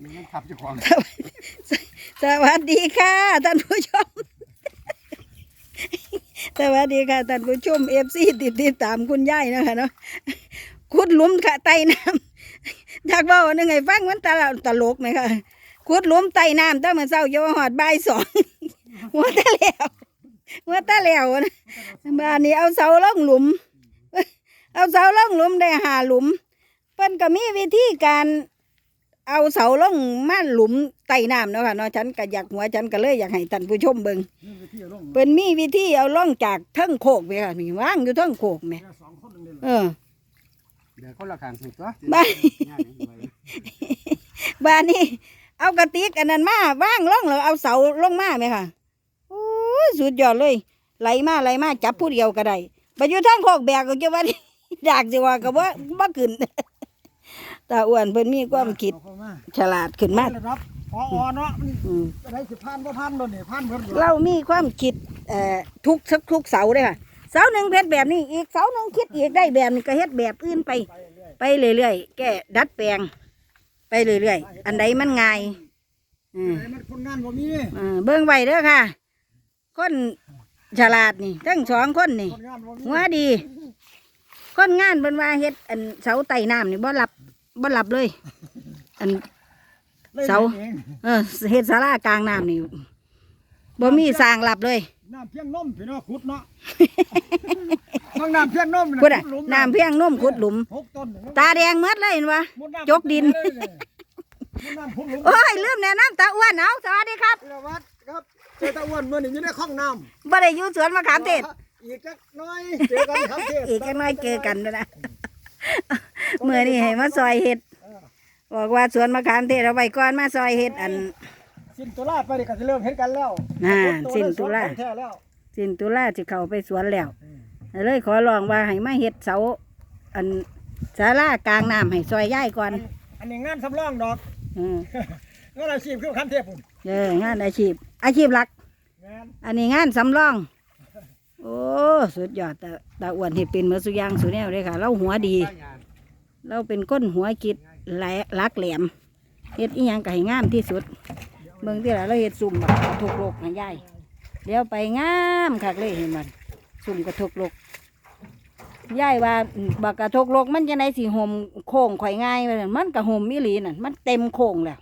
มีเงินขับจ้าของสวัสดีค่ะท่านผู้ชม สวัสดีค่ะท่านผู้ชมเอฟซีติดติดตามคุณยายนะคะเนาะขุดหลุมค่ะไตน้ำอยากบอกว่านึงไงฟังมันตลกตลกไหมคะขุดหลุมไตน้ำตั้งแต่เช้าโยาหอดบ่ายสองหัวตาแล้วหัวตาแล้วนะบ้านนี้เอาเสาล่องหลุม เอาเสาล่องหลุมได้หาหลุม พิ่นก็มีวิธีการเอาเสาล่องมาหลุมไต่น้ำเนาะค่ะเนาะฉันก็อยากหัวฉันก็เลยอยากให้ท่านผู้ชมเบิ่งนี่ไปเที่ยวลงเพิ่นมีวิธีเอาล่องจากเทิงโคกไปค่ะนี่วางอยู่เทิงโคกแหม่แค่สองคนนึงเลยเออ เดี๋ยวคนละข้างสิตัวบ้าบ้านนี้ เอากระติกอันนั้นมาว่างล่องแล้วเอาเสาลงมาไหมค่ะโอ้ยสุดยอดเลยไหลมาไหลมาจับผู้เดียวก็ได้ไปอยู่ทางโคกแบกก็จะว่า ดากสิว่าก็บ่บ่ขึ้น ตาอ้วนเพิ่นมีความคิดเอเข้ามาฉลาดขึ้นมาได้รับพอเนาะมันอืมจะได้สิพันบ่พันโดนนี่พันเพิ่นอยู่เรามีความคิดเอ่อทุกทุกทุกเสาเลยค่ะเสาหนึ่งเพชรแบบนี้อีกเสาหนึ่งคิดอีกได้แบบนี้ก็เฮ็ดแบบอื่นไป ไปเรื่อยไปเรื่อยๆแก้ดัดแปลง ไปเรื่อยๆอันใดมันง่ายอืมไหนมันคนงานบ่มีเออเบิ่งไว้เด้อค่ะ คนฉลาดนี่ทั้งสองคนนี่คนงานบ่มีหัวดี คนงานเป็นว่าเฮ็ดอันเสาไต่น้ำนี่บ่หลับ บ่หลับเลย อันล่นเสาองเออเฮ็ดศาลากลางน้ำนี่บ่มีสร้างหลับเลยน้ำเพียงนมพี่เนาะขุดเนาะห้องน้ำเพียงนมพุดอะขุหลุมน้ำเพียงนุ่มขุดหลุม หกต้นตาแดงหมดเลยเห็นปะมุำจกดินเลยมุดน้ำขุดหลุมโอ้ยลืมแนะนำตาอ้วนเอาสวัสดีครับพิรวัตรครับเจอตะอ้วนเมื่อนี้อยู่ในห้องน้ำบ่ได้อยู่สวนมะขามเทศ อีกจักหน้อยเจอกันครับเทศอีกจังน้อยเจอกันเด้อนะ เมื่อนี้ให้มาซอยเห็ดเออบอกว่าสวนมะขามเทศเอาไว้ก่อนมาซอยเห็ดอันสิ้นตุลาไปนี่ก็จะเริ่มเห็นกันแล้วอ่าฝสิ้นตุลาแท้แล้วสินตุลาสิเข้าไปสวนแล้วเลยขอร้องว่าให้มาเห็ดเสาอันศาลากลางน้ำให้ซอยย่ายก่อน อันนี้งานสำรองดอกอืมงานอาชีพคือคันเทพพุ่นเอองานอาชีพ อาชีพหลักงานอันนี้งานสำรอง โอ้ สุดยอดแต่ตาอ้วนเห็ดเป็นเหมือนสุอยางสุแนวเลยค่ะ เราหัวดี เราเป็นก้นหัวคิดแหลลักแหลมเฮ็ดอีหยังก็ให้งามที่สุด เบิ่งที่ละเราเฮ็ดซุ่มกระทกโลกให้ยายเดี๋ยวไปงามคักเลยเห็นมันซุ่มกระทกโลกยายว่าบักกระทกโลกมันจะไหนสิห่มโค้งข่อยง่ายว่าซั่นมันก็ห่มอีหลีนั่นมันเต็มโค้งแล้ว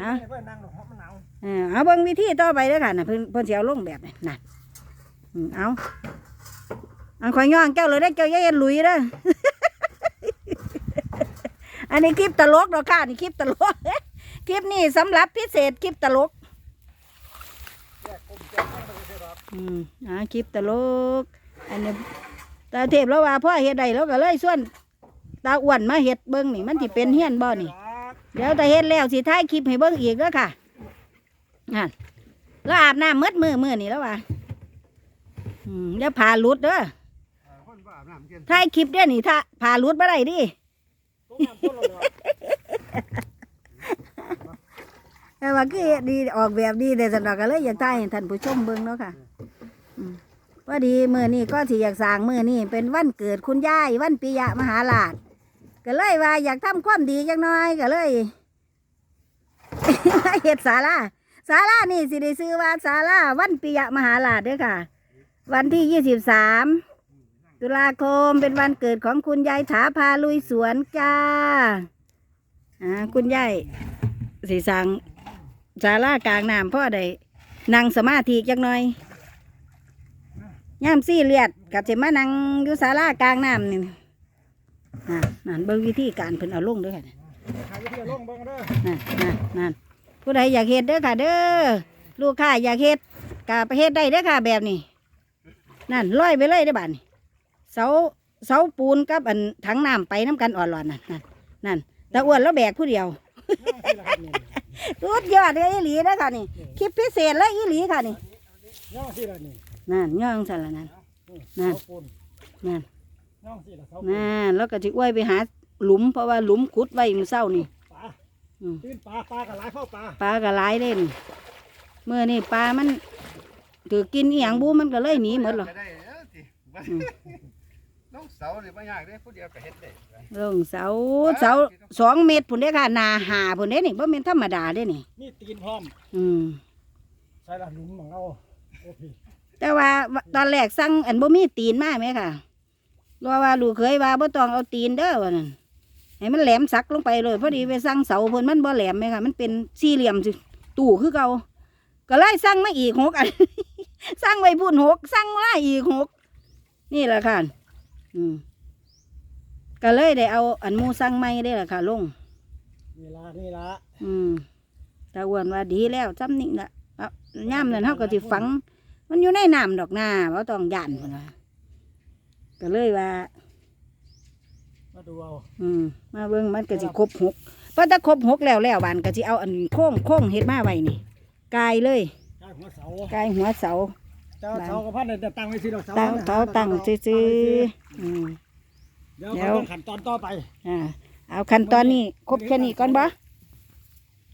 อะเอนนั่งหลบาเบิ่งวิธีต่อไปเด้อค่ะน่ะเพิ่นเพิ่นสิเอาลงแบบนี้น่ะเอาอันข่อยย่องเจ้าเลยได้อเจ้าย่าเฮ็ดหลุยเด้อ อันนี้คลิปตลกเนาะค่ะนี่คลิปตลกคลิปนี้สำหรับพิเศษคลิปตลกแยกกลมแยกข้างไปเสียดอกอืมอ่าคลิปตลก อันนี้ตาเทพแล้วว่าพ่อเฮ็ดได้แล้วก็เลยส่วนตาอ้วนมาเฮ็ดเบิ่งนี่มันสิเป็นเฮียนบ่นี่ เดี๋ยวแต่เฮ็ดแล้วสิท้ายคลิปให้เบิ่งอีกเด้อค่ะนั่นแล้วอาบน้ำมืดมือมือนี่แล้วว่ะอืมอย่าผ่าหลุดเด้อ คนบ้าอาบน้ำเกินท้ายคลิปเด้อนี่ถ้าผ่าหลุดบ่ได้ดิ แต่ว่าคือดีออกแบบดีแต่สำหรับก็เลยอยากถ่ายให้ท่านผู้ชมเบิ่งเนาะค่ะอืมพอดีมือนี้ก็สิอยากสร้างมือนี้เป็นวันเกิดคุณยายวันปิยะมหาราชก็เลยว่าอยากทำความดีจังน้อยก็เลยเฮ็ดศาลาศาลานี่สิได้ซื้อว่าศาลาวันปิยะมหาราชเด้อค่ะ วันที่ยี่สิบสาม ตุลาคมเป็นวันเกิดของคุณยายถาพาลุยสวนจ้าอ่าคุณยายสิสั่งศาลากลางน้ำพ่อได้นั่งสมาธิจังหน่อยย่ามซี่เลียดกับสิมานั่งอยู่ศาลากลางน้ำนี่นั่นนั่นเบิ่งวิธีการเพิ่นเอาลงเด้วยค่ะหาวิธีลงเบิ่งเด้อนั่นนั่นนั่นผู้ใดอยากเฮ็ดเด้อค่ะ เด้อลูกค้าอยากเฮ็ดกะไปเฮ็ดได้เด้อค่ะแบบนี้นั่นร้อยไปเลยได้อบ้านนี่ เสาเสาปูนกับอันถังน้ำไปน้ำกันอ่อนหลอนนั่นนั่นนั่นตาอ้วนแล้วแบกผู้เดียวสุดยอดเลยอีหลีนะค่ะนี่คลิปพิเศษและอีหลีค่ะนี่ย่องสิละนี่นั่นย่องสั่นละนั่นนั่นเสาปูนนั่นย่องสิละเสาปูนนั่นแล้วก็จิอ้วยไปหาหลุมเพราะว่าหลุมขุดไว้มื้อเช้านี่ปลาอืมตื่นปลาปลากับหลายเข้าปลาปลาก็หลายเล่นเมื่อนี่ปลามันถือกินอีหยังบูมันก็เลยหนีหมดหรอก งเสาเนี่ยไม่ยากเด้ผู้เดียวก็เฮ็ดได้ลงเสาเสาสองเมตรพุ่นเด้อค่ะหนาหาพุ่นเด้นี่บ่แม่นธรรมดาเด้นี่ นี่ตีนพร้อมอืมใส่ละหลุมของเราโอเคแต่ว่าตอนแรกสั่งอันบ่มีตีนมาไหมค่ะรอว่าลูกเคยว่าบ่ต้องเอาตีนเด้อว่านั่นให้มันแหลมสักลงไปเลยพอดีไปสั่งเสาเพิ่นมันบ่แหลมไหมค่ะ มันเป็นสี่เหลี่ยมสิตู้คือเก่าก็เลยสั่งมาอีกหกอันสั่งไว้พุ่นหกสั่งมาอีกหกนี่แหละค่ะ อืมก็เลยได้เอาอันหมูสั่งไม่ได้ละค่ะ ลง นี่ละนี่ละอืมตาอ้วนว่าดีแล้วจำนี่ละเอาย่ามนั้นเขาก็สิฝัง มันอยู่ในน้ำดอกหน้าเพราะต้องย่านพุ่นว่าก็เลยว่า มาดูเอาอืมมาเบิ่งมันก็สิครบหกเพราะถ้าครบหกแล้วแล้วบานก็สิเอาอันโค้งโค้งเฮ็ดมาไว้นี่กายเลยใช่หัวเสา กายหัวเสา เจ้าเสากับพันเนี่ยตั้งไว้สิดอกเสาตั้งเสาตั้งซื่อๆอืม เดี๋ยวเดี๋เดี๋ยยววขั้นตอนต่อไป อ่าเอาขั้นตอนนี้ครบแค่นี้ก่อนบ่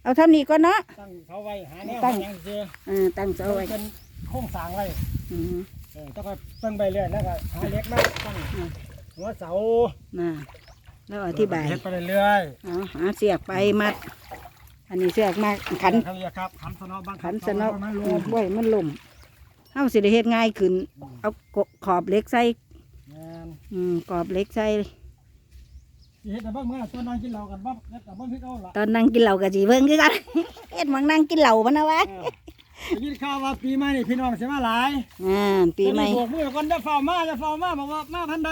เอาเท่านี้ก่อนเนาะ ตั้งเสาไว้หาแนวตั้ง หาหยังเสียเออตั้งเสาไว้เป็นโครงสร้างไว้อืมเออต้องก็ตั้งไปเรื่อยแล้วก็หาเล็กมาตั้งหัวเสาน่ะแล้วอธิบายเฮ็ดไปเรื่อยเอาหาเสียกไปมัด อันนี้เสียกมาขัน เขาเรียกครับขันสนอบางขันสนอกมันลเอองบ่อยมันล่มเฮาสิได้เฮ็ดง่ายขึ้น เอากขอบเหล็กใส่แม่นอืมกรอบเหล็กใส่ สิเฮ็ดแต่เบิ่งเมื่อตัวนอนกินเหล้ากันบ่เฮ็ดแต่เบิ่งคือเอาล่ะตอนนั่งกินเหล้าก็สิเบิ่งคือกัน เฮ็ดมังนั่งกินเหล้ามันนะวะเออได้ยินข่าวว่าปีใหม่นี่พี่น้องสิมาหลายอ่าปีใหม่โบกมือก่อนจะเฝ้ามาจะเฝ้ามาบอกว่ามาพันใด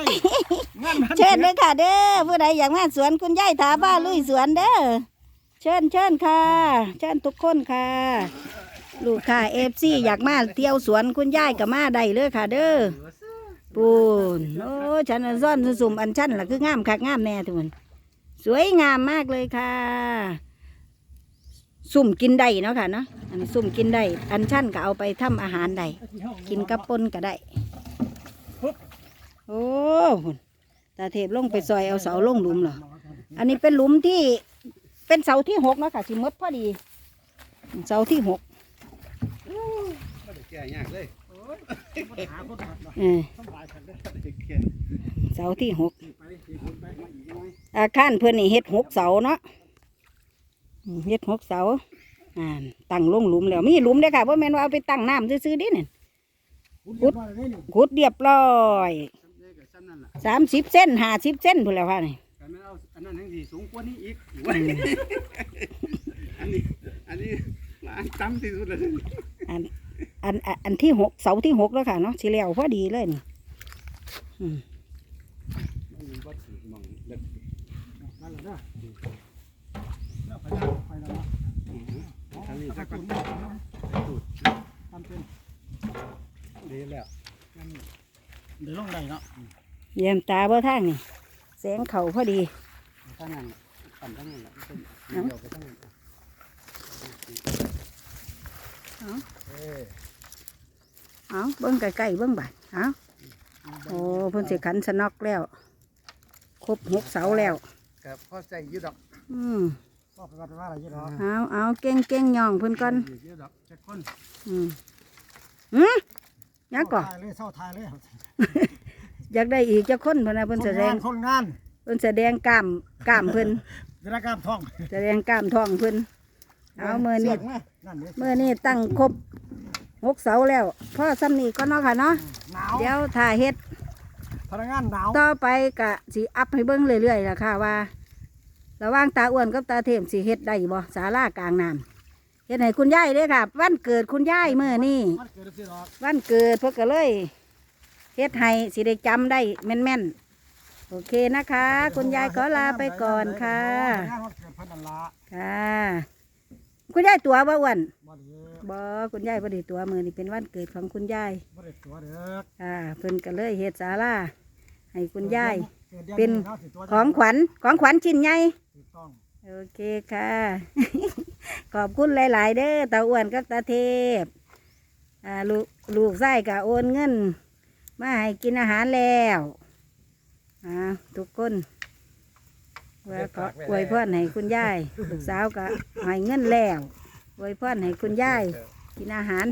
งานพันเชิญเลยค่ะเด้อผู้ใดอยากมาสวนคุณยายถาบ้าลุยสวนเด้อเชิญเชิญค่ะ เชิญทุกคนค่ะ ลูกค้าเอฟซีอยากมาเที่ยวสวนคุณยายก็มาได้เลยค่ะ เด้อปูนโอ้ฉันอันซ่อนสุ่มอันชั้นล่ะคืองามคักงามแน่ทุกคนสวยงามมากเลยค่ะ สุ่มกินได้เนาะค่ะเนาะอันสุ่มกินได้อันชั้นก็เอาไปทำอาหารได้กินกับปนก็ได้โอ้ตาเทพลงไปซอยเอาเสาลงหลุมเหรออันนี้เป็นหลุมที่เป็นเสาที่หกเนาะค่ะสิมดพอดี เสาที่หก ก้ยากเลยหาคนมเสาที่หกอาคารเพื่อนนี่เฮ็ดหกเสาเนาะเฮ็ดหกเสาอ่าตั้งลงหลุมแล้วมีหลุมเด้ค่ะเพราะแม่นว่าเอาไปตั้งน้ำซื้อๆดิเนี่ยพุดขุดเรียบร้อยสามสิบเส้นห้าสิบเส้นพูนแล้วค่ะนี่อันนั้นยังสิสูงกว่านี้อีกอันนี้อันนี้อันต่ำที่สุดแล้วอัน อันอันอันที่หกเสาที่หกแล้วค่ะเนาะสิแล้วพอดีเลยนี่อืมมันบ่ถึงหมองเล็กนั่นแหละเด้อแล้วไปแล้วไปแล้วทางนี้สักคุกันณทำเป็นดีแล้วเดี๋ยวลงได้เนาะเยี่ยมตาเบ่ทางนี่แสงเข่าพอดีทางนั้นปั่นทางนั้นล่ะเป็นเดียวไปทางนั้นเออ เอาเบิ้งใกล้ๆเบิ้งบาดเอาโอ้เพิ่นสิขันสนอกแล้ว ครบหกเสาแล้วครับพอใจอยู่ดอก อืมก็ไปวัดว่าอะไรยี่หรอเอาเอาเก่งเก่งย่องเพิ่นก่อนอยู่ดอกจักคนอืมอืมยังก่อทายเลยเศร้าทายเลยอยากได้อีกจะคนเพิ่นนะเพิ่นแสดงคนงานเพิ่นแสดงกล้ามกล้ามเพิ่นเวลากล้ามท้องแสดงกล้ามท้องเพิ่นเอาเมื่อนี้สียงมานั่นเด้เมื่อนี้ตั้งครบ หกเสาแล้วพ่อซ้ำนี่ก็เนาะค่ะเนาะหนาวเดี๋ยวถ้าเฮ็ด พนักงานหนาวต่อไปกะสิอัพให้เบิ่งเรื่อยๆล่ะค่ะว่า ระหว่างตาอ้วนกับตาเทมสิเฮ็ดได้บ่ศาลากลางน้ำเฮ็ดให้คุณยายเด้อค่ะ วันเกิดคุณยายเมื่อนี้มันเกิดสิหรอกวันเกิดเพิ่นก็เลยเฮ็ดให้สิได้จำได้แม่นๆ โอเคนะคะ คุณยายขอลาไปก่อนค่ะ พนักงานวันเกิดเพันนันละค่ะ คุณยายตัวบ่อ้วน บ่ได้ บ่คุณยายบ่ได้ตัวมื้อนี้เป็นวันเกิดของคุณยายบ่ได้ตัวเด้ออ่าเพิ่นก็เลยเฮ็ดศาลาให้คุณยายกิดดือเป็นหงาสิตัวของขวัญของขวัญชิ้นใหญ่ถูกต้องโอเคค่ะ ขอบคุณหลาย ๆ เด้อตาอ้วนกับตาเทพอ่าลูกลูกไส้กับโอนเงิน มาให้กินอาหารแล้วอ่าทุกคนว่าขออวยพรให้คุณยายลูกสาวก็ให้เงินแล้ว อวยพรให้คุณยายกินอาหาร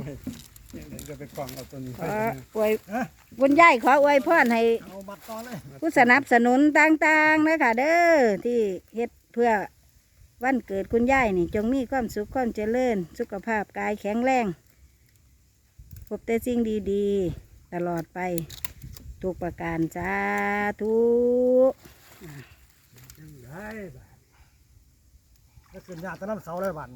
เดี๋ยวจะไปกล่องเอาตัวนี้ขไปออวยฮะคุณยายขออวยพรให้เอาบัตรต่อเลยผู้สนับสนุนต่างๆนะคะเด้อที่เฮ็ดเพื่อวันเกิดคุณยายนี่จงมีความสุขความเจริญ สุขภาพกายแข็งแรง พบแต่สิ่งดีๆ ตลอดไป ทุกประการจ้าทุกได้บัดแล้วขึ้นยาตะน้ำเสาเลยบัด